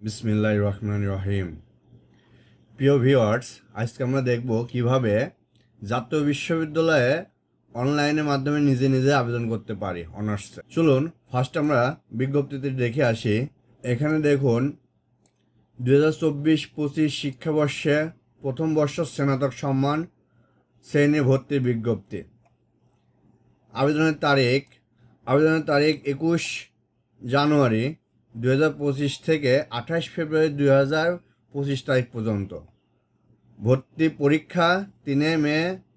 বিসমিল্লাহ রহমান রহিম প্রিয় ভিওয়ার্স আজকে আমরা দেখব কীভাবে জাতীয় বিশ্ববিদ্যালয়ে অনলাইনের মাধ্যমে নিজে নিজে আবেদন করতে পারি অনার্স চলুন ফার্স্ট আমরা বিজ্ঞপ্তিতে দেখে আসি। এখানে দেখুন দু হাজার চব্বিশ পঁচিশ শিক্ষাবর্ষে প্রথম বর্ষ স্নাতক সম্মান, শ্রেণি ভর্তির বিজ্ঞপ্তি। আবেদনের তারিখ আবেদনের তারিখ একুশ জানুয়ারি দু হাজার পঁচিশ থেকে আঠাশ ফেব্রুয়ারি দুই হাজার পঁচিশ তারিখ পর্যন্ত। ভর্তি পরীক্ষা তিনে মে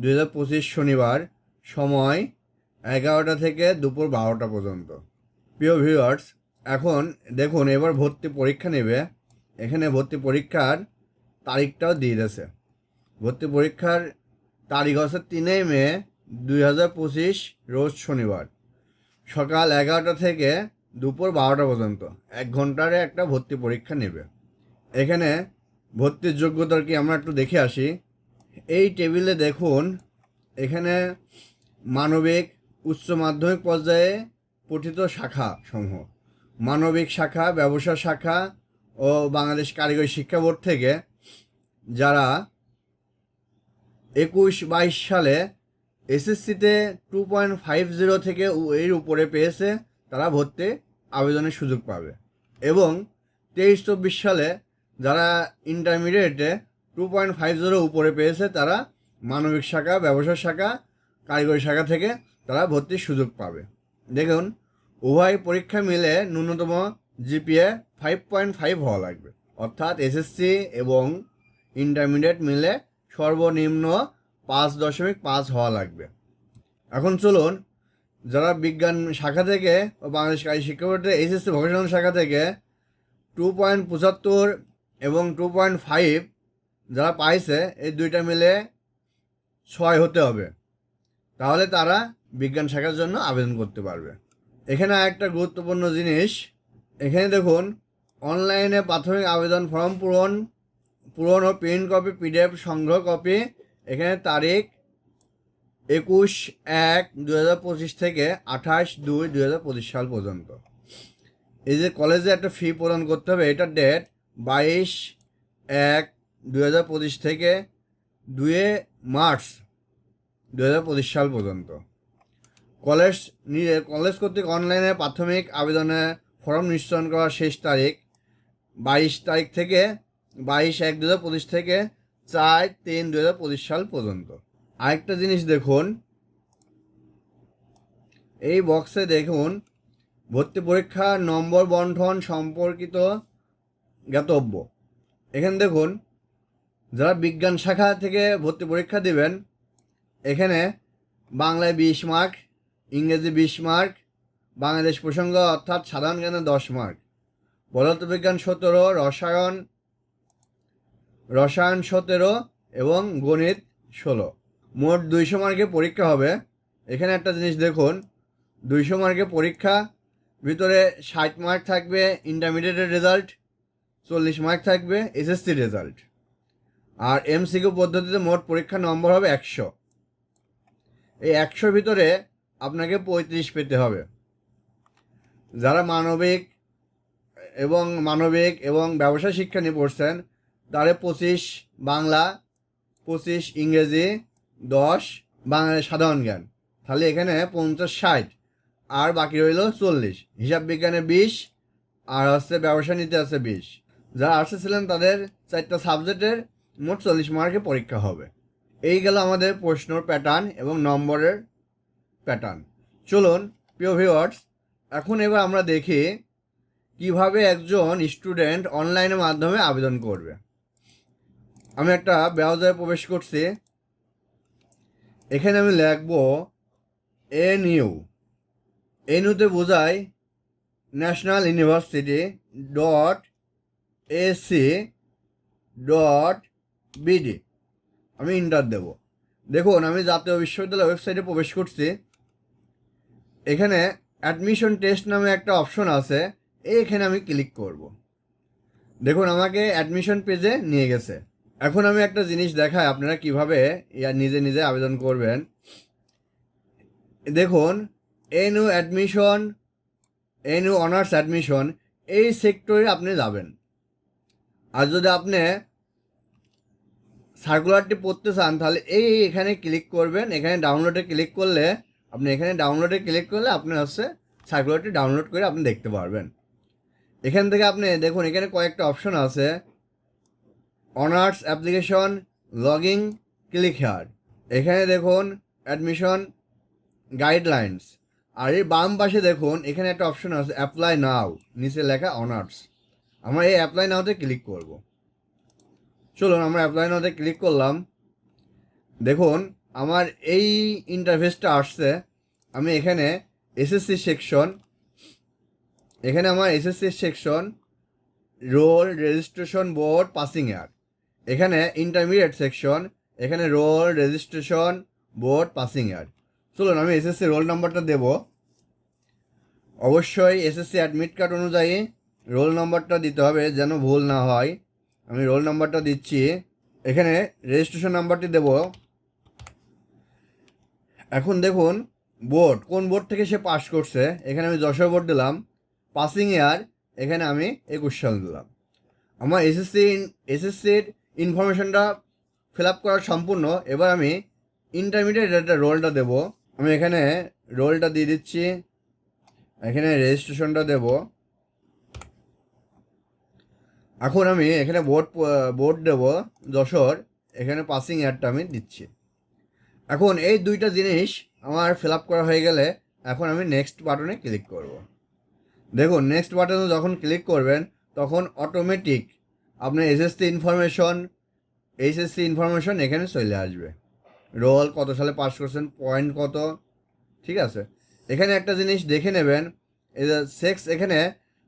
দু হাজার পঁচিশ শনিবার, সময় এগারোটা থেকে দুপুর বারোটা পর্যন্ত। প্রিয় ভিউয়ার্স, এখন দেখুন, এবার ভর্তি পরীক্ষা নেবে। এখানে ভর্তি পরীক্ষার তারিখটাও দিয়ে দিয়েছে। ভর্তি পরীক্ষার তারিখ হচ্ছে তিনে মে দুই হাজার পঁচিশ, রোজ শনিবার। সকাল এগারোটা থেকে দুপুর বারোটা পর্যন্ত। এক ঘন্টারে একটা ভর্তি পরীক্ষা নেবে। এখানে ভর্তির যোগ্যতার কি আমরা একটু দেখে আসি। এই টেবিলে দেখুন, এখানে মানবিক উচ্চ মাধ্যমিক পর্যায়ে পঠিত শাখা সমূহ। মানবিক শাখা, ব্যবসা শাখা ও বাংলাদেশ কারিগরি শিক্ষা বোর্ড থেকে যারা একুশ বাইশ সালে এসএসসিতে টু পয়েন্ট ফাইভ জিরো থেকে এর উপরে পেয়েছে, তারা ভর্তি আবেদনের সুযোগ পাবে। এবং তেইশ চব্বিশ সালে যারা ইন্টারমিডিয়েটে টু পয়েন্ট ফাইভ জিরো উপরে পেয়েছে, তারা মানবিক শাখা, ব্যবসা শাখা, কারিগরি শাখা থেকে তারা ভর্তির সুযোগ পাবে। দেখুন, উভয় পরীক্ষা মিলে ন্যূনতম জিপিএ ফাইভ পয়েন্ট ফাইভ হওয়া লাগবে। অর্থাৎ এসএসসি এবং ইন্টারমিডিয়েট মিলে সর্বনিম্ন পাঁচ দশমিক পাঁচ হওয়া লাগবে। এখন চলুন যারা বিজ্ঞান শাখা থেকে ও বাংলাদেশ কারি শিক্ষা বোর্ডের এইচএসসি ভোকেশনাল শাখা থেকে টু পয়েন্ট পঁচাত্তর এবং টু পয়েন্ট ফাইভ যারা পাইছে, এই দুইটা মিলে ছয় হতে হবে। তাহলে তারা বিজ্ঞান শাখার জন্য আবেদন করতে পারবে। এখানে আরেকটা গুরুত্বপূর্ণ জিনিস, এখানে দেখুন, অনলাইনে প্রাথমিক আবেদন ফর্ম পূরণ পূরণ ও প্রিন্ট কপি পিডিএফ সংগ্রহ কপি এখানে তারিখ একুশ এক দু হাজার পঁচিশ থেকে আঠাশ দুই দু হাজার পঁচিশ সাল পর্যন্ত। এই যে কলেজে একটা ফি প্রদান করতে হবে, এটার ডেট বাইশ এক দু হাজার পঁচিশ থেকে দুয়ে মার্চ দু হাজার পঁচিশ সাল পর্যন্ত। কলেজ নিয়ে কলেজ কর্তৃক অনলাইনে প্রাথমিক আবেদনে ফর্ম নিশ্চয়ন করার শেষ তারিখ বাইশ তারিখ থেকে বাইশ এক দু হাজার পঁচিশ থেকে চার তিন দু হাজার পঁচিশ সাল পর্যন্ত। আরেকটা জিনিস দেখুন। এই বক্সে দেখুন, ভর্তি পরীক্ষা, নম্বর বন্টন, সম্পর্কিত জ্ঞাতব্য। এখানে দেখুন, যারা বিজ্ঞান শাখা থেকে ভর্তি পরীক্ষা দিবেন, এখানে বাংলায় বিশ মার্ক, ইংরেজি বিশ মার্ক, বাংলাদেশ প্রসঙ্গ অর্থাৎ সাধারণ জ্ঞানে দশ মার্ক। পদার্থবিজ্ঞান সতেরো, রসায়ন রসায়ন সতেরো এবং গণিত ষোলো। মোট দুইশো মার্কের পরীক্ষা হবে। এখানে একটা জিনিস দেখুন, দুইশো মার্কের পরীক্ষা, ভিতরে ষাট মার্ক থাকবে ইন্টারমিডিয়েটের রেজাল্ট চল্লিশ মার্ক থাকবে এসএসসি রেজাল্ট আর এমসিকিউ পদ্ধতিতে মোট পরীক্ষা নম্বর হবে একশো। এই একশোর ভিতরে আপনাকে পঁয়ত্রিশ পেতে হবে। যারা মানবিক এবং মানবিক এবং ব্যবসা শিক্ষা নিয়ে পড়ছেন তারা পঁচিশ বাংলা, পঁচিশ ইংরেজি দশ বাংলা সাধারণ জ্ঞান। তাহলে এখানে পঞ্চাশ ষাট, আর বাকি রইল চল্লিশ। হিসাব বিজ্ঞানে বিশ, আর হচ্ছে ব্যবসা নিতে আছে বিশ। যারা আর্টসে ছিলেন, তাদের চারটা সাবজেক্টের মোট চল্লিশ মার্কে পরীক্ষা হবে। এই গেল আমাদের প্রশ্নর প্যাটার্ন এবং নম্বরের প্যাটার্ন চলুন, প্রিয় ভিওয়ার্স এখন এবার আমরা দেখি কীভাবে একজন স্টুডেন্ট অনলাইনের মাধ্যমে আবেদন করবে। আমি একটা ব্রাউজারে প্রবেশ করছি। এখানে আমি লিখব এন ইউ এন ইউতে বোঝায় national university dot AC dot BD আমি ইন্টার দেব। দেখুন, আমি জাতীয় বিশ্ববিদ্যালয় ওয়েবসাইটে প্রবেশ করছি। এখানে অ্যাডমিশন টেস্ট নামে একটা অপশন আছে এইখানে আমি ক্লিক করব। দেখুন, আমাকে অ্যাডমিশন পেজে নিয়ে গেছে। এখন আমি একটা জিনিস দেখাই, আপনারা কীভাবে নিজে নিজে আবেদন করবেন। দেখুন NU admission NU honours admission এই সেক্টরে আপনি যাবেন। আর যদি আপনি সার্কুলারটি পড়তে চান, তাহলে এই এখানে ক্লিক করবেন। এখানে ডাউনলোডে ক্লিক করলে, আপনি এখানে ডাউনলোডে ক্লিক করলে আপনি হচ্ছে সার্কুলারটি ডাউনলোড করে আপনি দেখতে পারবেন। এখান থেকে আপনি, দেখুন, এখানে কয়েকটা অপশন আছে। Honours application, login, click here. এখানে দেখুন অ্যাডমিশন গাইডলাইন্স আর এর বাম পাশে দেখুন, এখানে একটা অপশন আছে অ্যাপ্লাই নাও নিচে লেখা অনার্স। আমরা এই অ্যাপ্লাই নাওতে ক্লিক করব। চলুন, আমরা অ্যাপ্লাই নাওতে ক্লিক করলাম। দেখুন, আমার এই ইন্টারফেসটা আসছে। আমি এখানে এসএসসি সেকশন এখানে আমার SSC section roll registration board passing year এখানে ইন্টারমিডিয়েট সেকশন এখানে roll registration board passing year চলুন, আমি এসএসসি রোল নাম্বারটা দেব। অবশ্যই এসএসসি অ্যাডমিট কার্ড অনুযায়ী রোল নাম্বারটা দিতে হবে যেন ভুল না হয়। আমি রোল নাম্বারটা দিচ্ছি। এখানে রেজিস্ট্রেশন নাম্বারটি দেব। এখন দেখুন বোর্ড কোন বোর্ড থেকে সে পাস করছে? এখানে আমি যশোর বোর্ড দিলাম। পাসিং ইয়ার এখানে আমি একুশ সাল দিলাম। আমার এসএসসি এসএসসির ইনফরমেশনটা ফিল আপ করা সম্পূর্ণ। এবার আমি ইন্টারমিডিয়েট একটা রোলটা দেব। আমি এখানে রোলটা দিয়ে দিচ্ছি। এখানে রেজিস্ট্রেশনটা দেব। এখন আমি এখানে বোর্ড বোর্ড দেব, যশোর। এখানে পাসিং ইয়ারটা আমি দিচ্ছি। এখন এই দুইটা জিনিস আমার ফিল আপ করা হয়ে গেলে এখন আমি নেক্সট বাটনে ক্লিক করব। দেখুন নেক্সট বাটনে যখন ক্লিক করবেন, তখন অটোমেটিক আপনার এসএসসি ইনফরমেশন এইচএসসি ইনফরমেশন এখানে চলে আসবে। রোল কত সালে পাস করছেন পয়েন্ট কত, ঠিক আছে? এখানে একটা জিনিস দেখে নেবেন সেক্স এখানে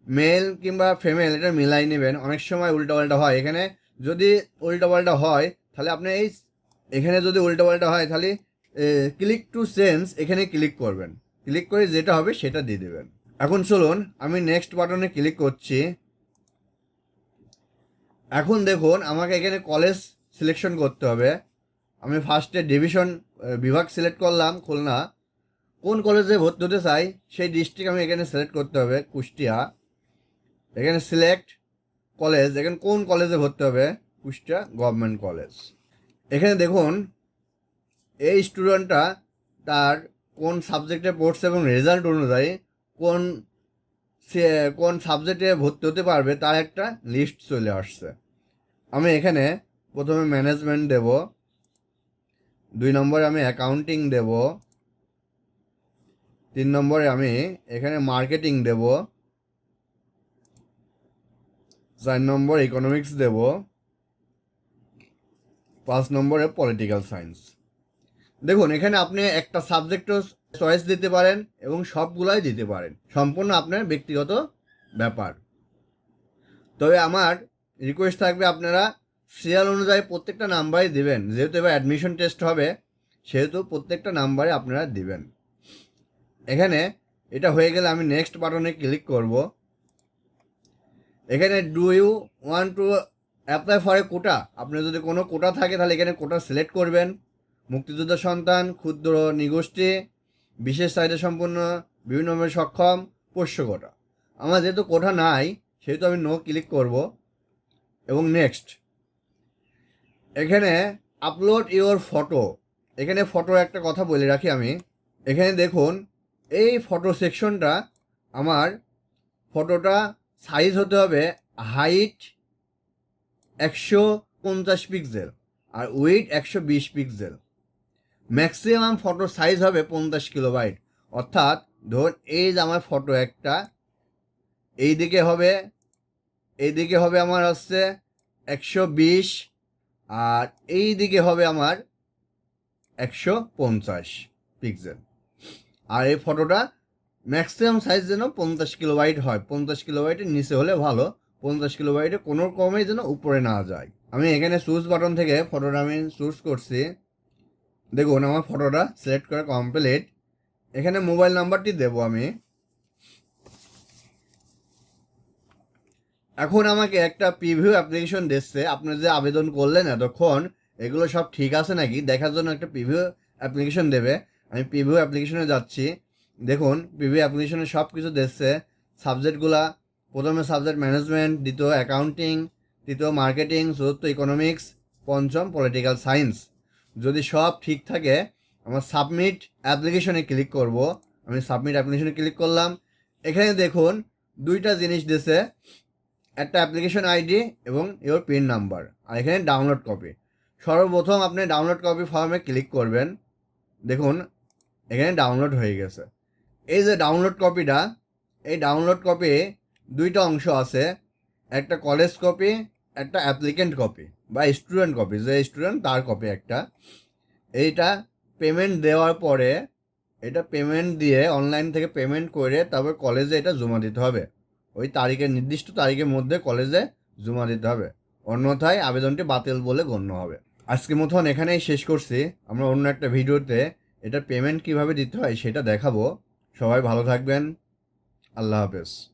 মেল কিংবা ফিমেল এটা মিলাই নেবেন। অনেক সময় উল্টাপাল্টা হয়। এখানে যদি উল্টাপাল্টা হয়, তাহলে আপনি এই এখানে যদি উল্টাপাল্টা হয়, তাহলে ক্লিক টু চেঞ্জ এখানে ক্লিক করবেন। ক্লিক করে যেটা হবে সেটা দিয়ে দেবেন। এখন চলুন, আমি নেক্সট বাটনে ক্লিক করছি। এখন দেখুন, আমাকে এখানে কলেজ সিলেকশন করতে হবে। আমি ফার্স্টে ডিভিশন বিভাগ সিলেক্ট করলাম, খুলনা। কোন কলেজে ভর্তি হতে চাই, সেই ডিস্ট্রিক্ট আমি এখানে সিলেক্ট করতে হবে, কুষ্টিয়া। এখানে সিলেক্ট কলেজ এখানে কোন কলেজে ভর্তি হবে, কুষ্টিয়া গভর্নমেন্ট কলেজ এখানে দেখুন, এই স্টুডেন্টটা তার কোন সাবজেক্টে পড়ছে এবং রেজাল্ট অনুযায়ী কোন সে কোন সাবজেক্টে ভর্তি হতে পারবে তার একটা লিস্ট চলে আসছে। আমি এখানে প্রথমে ম্যানেজমেন্ট দেব, দুই নম্বরে আমি অ্যাকাউন্টিং দেব, তিন নম্বরে আমি এখানে মার্কেটিং দেব, চার নম্বর ইকোনমিক্স দেব, পাঁচ নম্বরে পলিটিক্যাল সায়েন্স দেখুন, এখানে আপনি একটা সাবজেক্টও চয়েস দিতে পারেন এবং সবগুলাই দিতে পারেন। সম্পূর্ণ আপনার ব্যক্তিগত ব্যাপার। তবে আমার রিকোয়েস্ট থাকবে আপনারা সিরিয়াল অনুযায়ী প্রত্যেকটা নাম্বারই দেবেন। যেহেতু এবার অ্যাডমিশন টেস্ট হবে, সেহেতু প্রত্যেকটা নাম্বারে আপনারা দিবেন। এখানে এটা হয়ে গেলে আমি নেক্সট বাটনে ক্লিক করব। এখানে do you want to apply for a quota আপনার যদি কোনো কোটা থাকে, তাহলে এখানে কোটা সিলেক্ট করবেন। মুক্তিযোদ্ধা সন্তান, ক্ষুদ্র, নিগোষ্ঠী বিশেষ চাহিদা সম্পন্ন বিভিন্নভাবে সক্ষম পোষ্য কোটা। আমার যেহেতু কোটা নাই, সেহেতু আমি নো ক্লিক করব। এবং নেক্সট এখানে আপলোড ইওর ফটো এখানে ফটো একটা কথা বলে রাখি আমি। এখানে দেখুন, এই ফটো সেকশনটা আমার ফটোটা সাইজ হতে হবে হাইট একশো পঞ্চাশ পিক্সেল আর ওয়েট একশো বিশ পিক্সেল ম্যাক্সিমাম ফটো সাইজ হবে পঞ্চাশ কিলো কিলোবাইট অর্থাৎ ধর এই যে আমার ফটো একটা, এই দিকে হবে, এই দিকে হবে আমার হচ্ছে একশো বিশ, আর এই দিকে হবে আমার একশো পঞ্চাশ পিক্সেল আর এই ফটোটা ম্যাক্সিমাম সাইজ যেন পঞ্চাশ কিলো কিলোবাইট হয়। পঞ্চাশ কিলো কিলোবাইটের নিচে হলে ভালো, পঞ্চাশ কিলোবাইটে কোনো কমে যেন উপরে না যায়। আমি এখানে চুজ বাটন থেকে ফটোটা আমি চুজ করছি। দেখুন, আমার ফটোটা সিলেক্ট করা কমপ্লিট এখানে মোবাইল নাম্বারটি দেব আমি। এখন আমাকে একটা প্রিভিউ অ্যাপ্লিকেশন দিচ্ছে। আপনি যে আবেদন করলেন এতক্ষণ, এগুলো সব ঠিক আছে নাকি? দেখার জন্য একটা প্রিভিউ অ্যাপ্লিকেশন দেবে। আমি প্রিভিউ অ্যাপ্লিকেশনে যাচ্ছি। দেখুন প্রিভিউ অ্যাপ্লিকেশনে সব কিছু দিচ্ছে। সাবজেক্টগুলা, প্রথমে সাবজেক্ট ম্যানেজমেন্ট দ্বিতীয় অ্যাকাউন্টিং তৃতীয় মার্কেটিং চতুর্থ ইকোনমিক্স পঞ্চম পলিটিক্যাল সায়েন্স যদি সব ঠিক থাকে, আমার সাবমিট অ্যাপ্লিকেশনে ক্লিক করব। আমি সাবমিট অ্যাপ্লিকেশনে ক্লিক করলাম। এখানে দেখুন, দুইটা জিনিস দিছে। একটা অ্যাপ্লিকেশন আইডি এবং ইওর পিন নাম্বার আর এখানে ডাউনলোড কপি সর্বপ্রথম আপনি ডাউনলোড কপি ফর্মে ক্লিক করবেন। দেখুন, এখানে ডাউনলোড হয়ে গেছে। এই যে ডাউনলোড কপিটা এই ডাউনলোড কপি দুইটা অংশ আছে। একটা কলেজ কপি একটা অ্যাপ্লিকেন্ট কপি বা স্টুডেন্ট কপি যে স্টুডেন্ট তার কপি একটা। এইটা পেমেন্ট দেওয়ার পরে, এটা পেমেন্ট দিয়ে অনলাইন থেকে পেমেন্ট করে তারপর কলেজে এটা জমা দিতে হবে। ওই তারিখের, নির্দিষ্ট তারিখের মধ্যে কলেজে জমা দিতে হবে। অন্যথায় আবেদনটি বাতিল বলে গণ্য হবে। আজকে মতন এখানেই শেষ করছি। আমরা অন্য একটা ভিডিওতে এটার পেমেন্ট কীভাবে দিতে হয় সেটা দেখাবো। সবাই ভালো থাকবেন। আল্লাহ হাফেজ।